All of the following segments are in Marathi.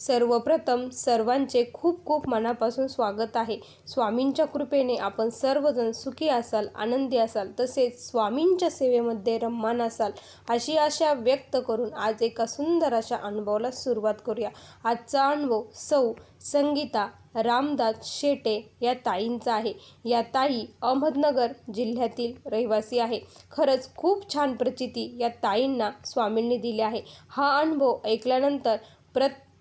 सर्वप्रथम सर्वांचे खूप खूप मनापासून स्वागत आहे. स्वामींच्या कृपेने आपण सर्वजण सुखी असाल आनंदी असाल तसेच स्वामींच्या सेवेमध्ये रम्मान असाल अशी आशा व्यक्त करून आज एका सुंदर अशा अनुभवाला सुरुवात करूया. आजचा अनुभव सौ संगीता रामदास शेटे या ताईंचा आहे. या ताई अहमदनगर जिल्ह्यातील रहिवासी आहे. खरंच खूप छान प्रचिती या ताईंना स्वामींनी दिली आहे. हा अनुभव ऐकल्यानंतर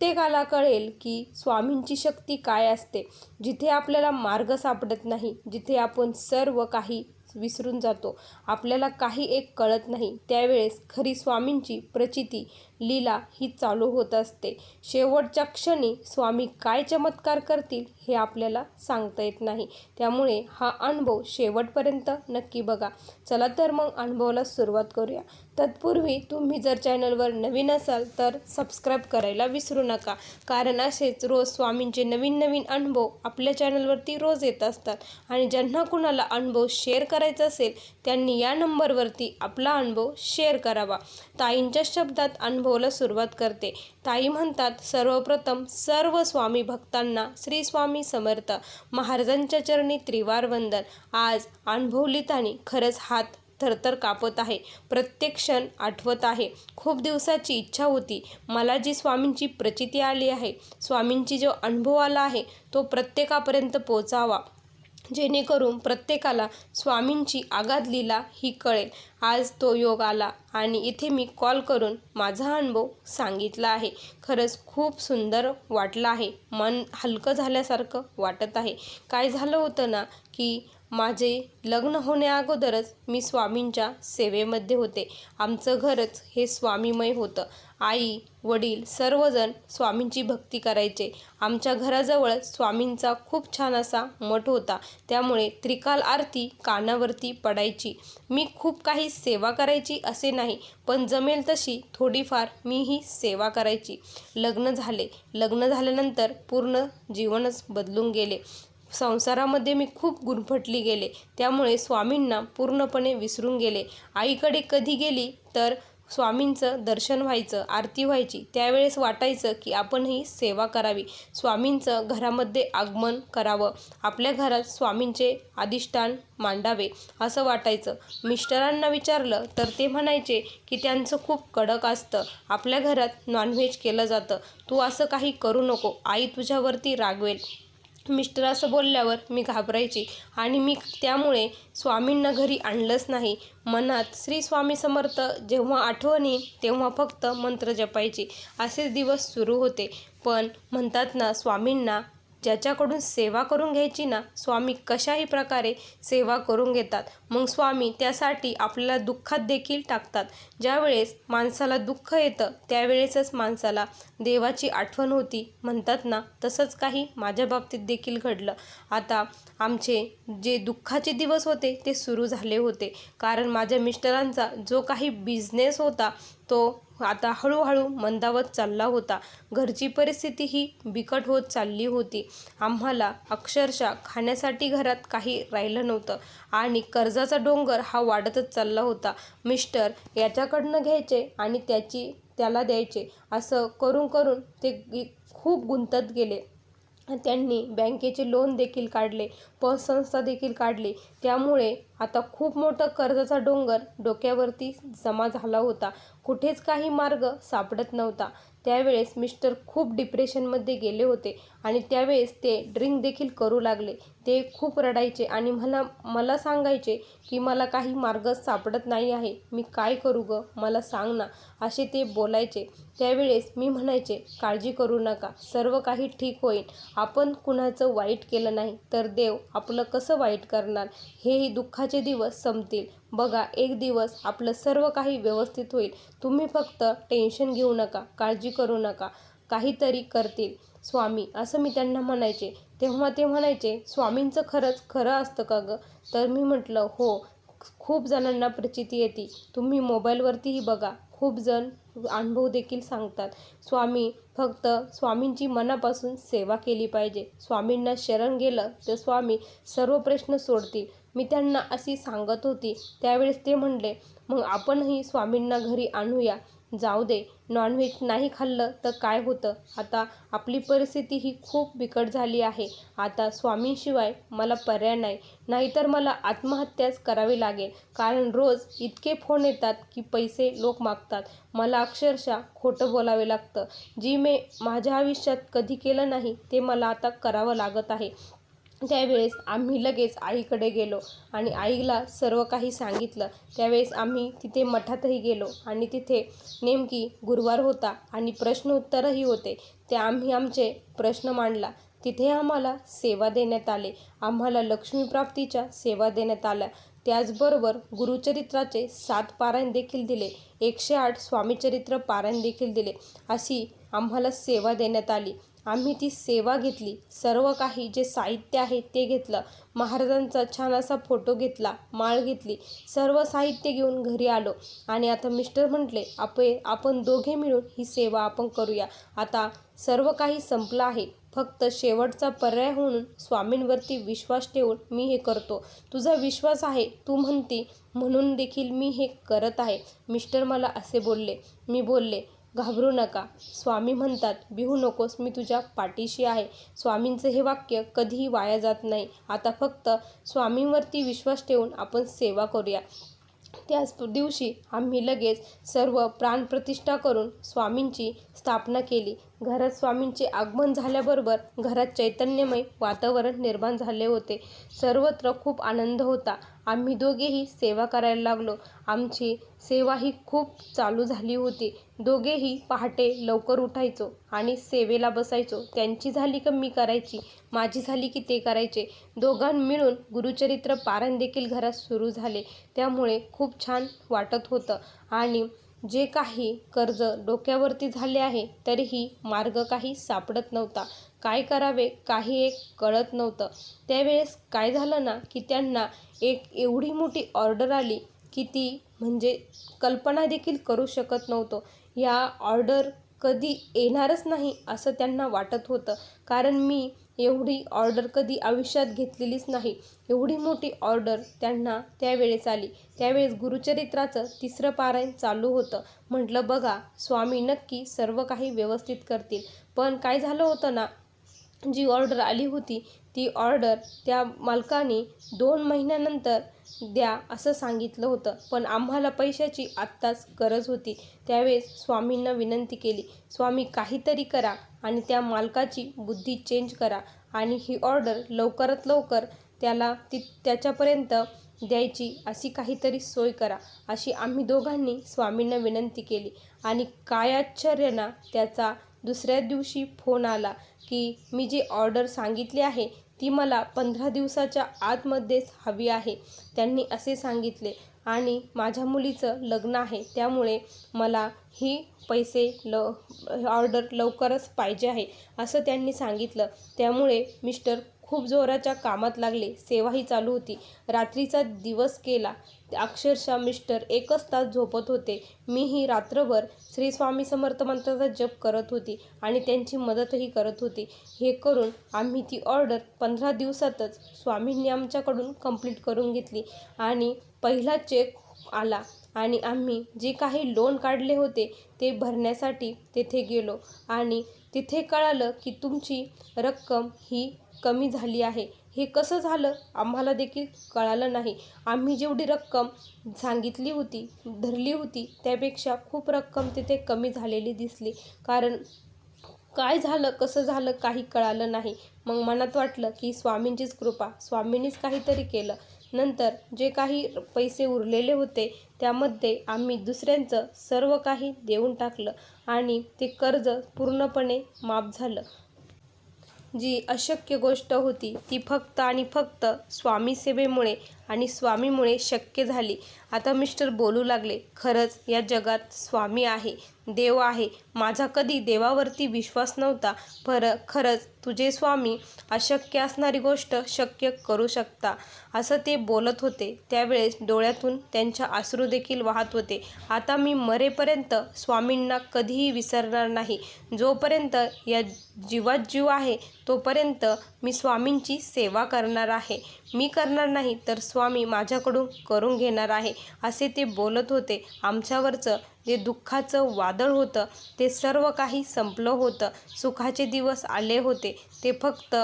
प्रत्येकाला कळेल की स्वामींची शक्ती काय असते. जिथे आपल्याला मार्ग सापडत नाही जिथे आपण सर्व काही विसरून जातो आपल्याला काही एक कळत नाही त्यावेळेस खरी स्वामींची प्रचिती लीला ही चालू होत असते. शेवटच्या क्षणी स्वामी काय चमत्कार करतील हे आपल्याला सांगता येत नाही. त्यामुळे हा अनुभव शेवटपर्यंत नक्की बघा. चला तर मग अनुभवाला सुरुवात करूया. तत्पूर्वी तुम्ही जर चॅनलवर नवीन असाल तर सबस्क्राईब करायला विसरू नका. कारण असेच रोज स्वामींचे नवीन नवीन अनुभव आपल्या चॅनलवरती रोज येत असतात. आणि ज्यांना कुणाला अनुभव शेअर करायचा असेल त्यांनी या नंबरवरती आपला अनुभव शेअर करावा. ताईंच्या शब्दात अनुभव बोलत सुरुवात करते. ताई म्हणतात सर्वप्रथम सर्व स्वामी भक्तांना श्री स्वामी समर्थ. महाराजांच्या चरणी त्रिवार वंदन आज अनुभवलितानी खरंच हात थरथर कापत आहे. प्रत्येक क्षण आठवत आहे. खूप दिवसाची इच्छा होती. मला जी स्वामींची प्रचिती आली आहे स्वामींची जो अनुभव आला आहे तो प्रत्येकापर्यंत पोचावा जेणेकरून प्रत्येकाला स्वामींची आगाध लीला ही कळेल. आज तो योग आला आणि इथे मी कॉल करून माझा अनुभव सांगितला आहे. खरंच खूप सुंदर वाटलं आहे. मन हलकं झाल्यासारखं वाटत आहे. काय झालं होतं ना की माझे लग्न होण्याअगोदरच मी स्वामींच्या सेवेमध्ये होते. आमचं घरच हे स्वामीमय होतं. आई वडील सर्वजण स्वामींची भक्ती करायचे. आमच्या घराजवळ स्वामींचा खूप छान असा मठ होता. त्यामुळे त्रिकाल आरती कानावरती पडायची. मी खूप काही सेवा करायची असे नाही पण जमेल तशी थोडीफार मी ही सेवा करायची. लग्न झाले. लग्न झाल्यानंतर पूर्ण जीवनच बदलून गेले. संसारामध्ये मी खूप गुरफटली गेले. त्यामुळे स्वामींना पूर्णपणे विसरून गेले. आईकडे कधी गेली तर स्वामींचं दर्शन व्हायचं आरती व्हायची त्यावेळेस वाटायचं की आपणही सेवा करावी. स्वामींचं घरामध्ये आगमन करावं. आपल्या घरात स्वामींचे अधिष्ठान मांडावे असं वाटायचं. मिस्टरांना विचारलं तर ते म्हणायचे की त्यांचं खूप कडक असतं. आपल्या घरात नॉनव्हेज केलं जातं. तू असं काही करू नको. आई तुझ्यावरती रागवेल. मिस्टर असं बोलल्यावर मी घाबरायची. आणि मी त्यामुळे स्वामींना घरी आणलंच नाही. मनात श्री स्वामी समर्थ जेव्हा आठवणी तेव्हा फक्त मंत्र जपायची. असेच दिवस सुरू होते. पण म्हणतात ना स्वामींना ज्याच्याकडून सेवा करून घ्यायची ना स्वामी कशाही प्रकारे सेवा करून घेतात. मग स्वामी त्यासाठी आपल्याला दुःखात देखील टाकतात. ज्यावेळेस माणसाला दुःख येतं त्यावेळेसच माणसाला देवाची आठवण होती. म्हणतात ना तसंच काही माझ्या बाबतीत देखील घडलं. आता आमचे जे दुःखाचे दिवस होते ते सुरू झाले होते. कारण माझ्या मिस्टरांचा जो काही बिझनेस होता तो आता हळूहळू मंदावत चालला होता. घरची परिस्थिती ही बिकट होत चालली होती. आम्हाला अक्षरशः खाण्यासाठी घरात काही राहिलं नव्हतं आणि कर्जाचा डोंगर हा वाढतच चालला होता. मिस्टर याच्याकडनं घ्यायचे आणि त्याची त्याला द्यायचे. असं करून करून ते खूप गुंतत गेले. त्यांनी बँकेचे लोन देखील काढले पतसंस्था देखील काढली. त्यामुळे आता खूप मोठं कर्जाचा डोंगर डोक्यावरती जमा झाला होता. कुठेच काही मार्ग सापडत नव्हता. त्यावेळेस मिस्टर खूप डिप्रेशनमध्ये गेले होते आणि त्यावेळेस ते ड्रिंक देखील करू लागले. ते खूप रडायचे आणि मला मला सांगायचे की मला काही मार्ग सापडत नाही आहे. मी काय करू गं? मला सांग ना. असे ते बोलायचे. त्यावेळेस मी म्हणायचे काळजी करू नका. सर्व काही ठीक होईल. आपण कुणाचं वाईट केलं नाही तर देव आपलं कसं वाईट करणार? हेही दुःखाचे दिवस संपतील. बघा एक दिवस आपलं सर्व काही व्यवस्थित होईल. तुम्ही फक्त टेन्शन घेऊ नका. काळजी करू नका. काहीतरी करतील. स्वामी असं मी त्यांना म्हणायचे. तेव्हा ते म्हणायचे स्वामींचं खरंच खरं असतं का गं? तर मी म्हटलं हो खूप जणांना प्रचिती येते. तुम्ही मोबाईलवरतीही बघा. खूप जण अनुभव देखील सांगतात. स्वामी फक्त स्वामींची मनापासून सेवा केली पाहिजे. स्वामींना शरण गेलं तर स्वामी सर्व प्रश्न सोडतील. मी त्यांना अशी सांगत होती. त्यावेळेस ते म्हणले मग आपणही स्वामींना घरी आणूया. जाऊ दे नॉनव्हेज नाही खाल्लं तर काय होतं? आता आपली परिस्थिती ही खूप बिकट झाली आहे. आता स्वामींशिवाय मला पर्याय नाही. नाहीतर मला आत्महत्याच करावी लागेल. कारण रोज इतके फोन येतात की पैसे लोक मागतात. मला अक्षरशः खोटं बोलावे लागतं. जी मी माझ्या आयुष्यात कधी केलं नाही ते मला आता करावं लागत आहे. त्यावेळेस आम्ही लगेच आईकडे गेलो आणि आईला सर्व काही सांगितलं. त्यावेळेस आम्ही तिथे मठातही गेलो आणि तिथे नेमकी गुरुवार होता आणि प्रश्नोत्तरही होते. ते आम्ही आमचे प्रश्न मांडला. तिथे आम्हाला सेवा देण्यात आले. आम्हाला लक्ष्मीप्राप्तीच्या सेवा देण्यात आल्या. त्याचबरोबर गुरुचरित्राचे सात पारायण देखील दिले. एकशे आठ स्वामीचरित्र पारायण देखील दिले. अशी आम्हाला सेवा देण्यात आली. आम्ही ती सेवा घेतली. सर्व काही जे साहित्य आहे ते घेतलं. महाराजांचा छान असा फोटो घेतला माळ घेतली. सर्व साहित्य घेऊन घरी आलो. आणि आता मिस्टर म्हटले आपे आपण दोघे मिळून ही सेवा आपण करूया. आता सर्व काही संपलं आहे. फक्त शेवटचा पर्याय म्हणून स्वामींवरती विश्वास ठेवून मी हे करतो. तुझा विश्वास आहे तू म्हणती. म्हणून देखील मी हे करत आहे. मिस्टर मला असे बोलले. मी बोलले घाबरू नका. स्वामी म्हणतात बिहू नकोस मी तुझ्या पाठीशी आहे. स्वामींचं हे वाक्य कधीही वाया जात नाही. आता फक्त स्वामींवरती विश्वास ठेवून आपण सेवा करूया. त्याच दिवशी आम्ही लगेच सर्व प्राणप्रतिष्ठा करून स्वामींची स्थापना केली. घरात स्वामींचे आगमन झाल्याबरोबर घरात चैतन्यमय वातावरण निर्माण झाले होते. सर्वत्र खूप आनंद होता. आम्ही दोघेही सेवा करायला लागलो. आमची सेवा ही खूप चालू झाली होती. दोघेही पहाटे लवकर उठायचो आणि सेवेला बसायचो. त्यांची झाली का मी करायची? माझी झाली की ते करायचे? दोघां मिळून गुरुचरित्र पारायण देखील घरात सुरू झाले. त्यामुळे खूप छान वाटत होतं. आणि जे काही कर्ज डोक्यावरती झाले आहे तरीही मार्ग काही सापडत नव्हता. काय करावे काही एक कळत नव्हतं. त्यावेळेस काय झालं ना की त्यांना एक एवढी मोठी ऑर्डर आली की ती म्हणजे कल्पना देखील करू शकत नव्हतो. या ऑर्डर कधी येणारच नाही असं त्यांना वाटत होतं. कारण मी एवढी ऑर्डर कधी आयुष्यात घेतलेलीच नाही. एवढी मोठी ऑर्डर त्यांना त्यावेळेस आली. त्यावेळेस गुरुचरित्राचं तिसरं पारायण चालू होतं. म्हटलं बघा स्वामी नक्की सर्व काही व्यवस्थित करतील. पण काय झालं होतं ना जी ऑर्डर आली होती ती ऑर्डर त्या मालकाने दोन महिन्यानंतर द्या असं सांगितलं होतं. पण आम्हाला पैशाची आत्ताच गरज होती. त्यावेळेस स्वामींना विनंती केली स्वामी काहीतरी करा आणि त्या मालकाची बुद्धी चेंज करा आणि ही ऑर्डर लवकरात लवकर त्याला ती त्याच्यापर्यंत द्यायची अशी काहीतरी सोय करा. अशी आम्ही दोघांनी स्वामींना विनंती केली. आणि काय आश्चर्यना त्याचा दुसऱ्या दिवशी फोन आला की मी जी ऑर्डर सांगितली आहे ती मला पंधरा दिवसाच्या आतमध्येच हवी आहे. त्यांनी असे सांगितले. आणि माझ्या मुलीचं लग्न आहे त्यामुळे मला ही पैसे ल ऑर्डर लवकरच पाहिजे आहे असं त्यांनी सांगितलं. त्यामुळे मिस्टर खूप जोराच्या कामात लागले. सेवाही चालू होती. रात्रीचा दिवस केला अक्षरशः मिस्टर एकच तास झोपत होते. मीही रात्रभर श्री स्वामी समर्थ मंत्राचा जप करत होती आणि त्यांची मदतही करत होती. हे करून आम्ही ती ऑर्डर पंधरा दिवसातच स्वामींनी आमच्याकडून कंप्लीट करून घेतली आणि पहिला चेक आला आणि आम्ही जे काही लोन काढले होते ते भरण्यासाठी तेथे गेलो आणि तिथे कळालं की तुमची रक्कम ही कमी झाली आहे. हे कसं झालं? आम्हाला देखील कळालं नाही. आम्ही जेवढी रक्कम सांगितली होती धरली होती त्यापेक्षा खूप रक्कम तिथे कमी झालेली दिसली. कारण काय झालं कसं झालं काही कळालं नाही. मग मनात वाटलं की स्वामींचीच कृपा स्वामींनीच काहीतरी केलं. नंतर जे काही पैसे उरलेले होते त्यामध्ये आम्ही दुसऱ्यांचं सर्व काही देऊन टाकलं आणि ते कर्ज पूर्णपणे माफ झालं. जी अशक्य गोष्ट होती ती फक्त आणि फक्त स्वामी सेवेमुळे आणि स्वामीमुळे शक्य झाली. आता मिस्टर बोलू लागले खरंच या जगात स्वामी आहे देव आहे. माझा कधी देवावरती विश्वास नव्हता. पर खरंच तुझे स्वामी अशक्य असणारी गोष्ट शक्य करू शकता. असं ते बोलत होते. त्यावेळेस डोळ्यातून त्यांच्या आसरू देखील वाहत होते. आता मी मरेपर्यंत स्वामींना कधीही विसरणार नाही. जोपर्यंत या जीवात जीव आहे तोपर्यंत मी स्वामींची सेवा करणार आहे. मी करणार नाही तर स्वा स्वामी माझ्याकडून करून घेणार आहे असे ते बोलत होते. आमच्यावरचं जे दुःखाचं वादळ होतं ते सर्व काही संपलं होतं. सुखाचे दिवस आले होते. ते फक्त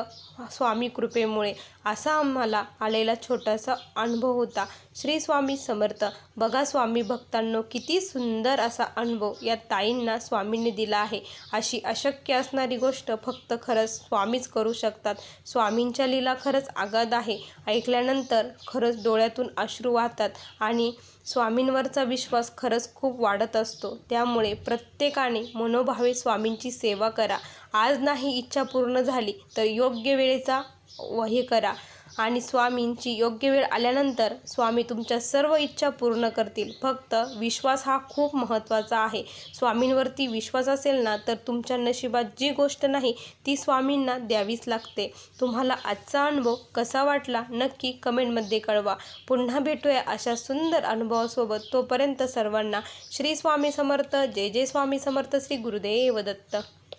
स्वामी कृपेमुळे. असा आम्हाला आलेला छोटासा अनुभव होता. श्री स्वामी समर्थ. बघा स्वामी भक्तांनो किती सुंदर असा अनुभव या ताईंना स्वामींनी दिला आहे. अशी अशक्य असणारी गोष्ट फक्त खरंच स्वामीच करू शकतात. स्वामींच्या लीला खरंच आगाध आहे. ऐकल्यानंतर खरंच डोळ्यातून अश्रू वाहतात आणि स्वामींवरचा विश्वास खरंच खूप वाढत असतो. त्यामुळे प्रत्येकाने मनोभावे स्वामींची सेवा करा. आज नाही इच्छा पूर्ण झाली तर योग्य वेळेचा व हे करा. आणि स्वामींची योग्य वेळ आल्यानंतर स्वामी तुमच्या सर्व इच्छा पूर्ण करतील. फक्त विश्वास हा खूप महत्त्वाचा आहे. स्वामींवरती विश्वास असेल ना तर तुमच्या नशिबात जी गोष्ट नाही ती स्वामींना द्यावीच लागते. तुम्हाला आजचा अनुभव कसा वाटला नक्की कमेंटमध्ये कळवा. पुन्हा भेटूया अशा सुंदर अनुभवासोबत. तोपर्यंत सर्वांना श्री स्वामी समर्थ जय जय स्वामी समर्थ श्री गुरुदेव दत्त.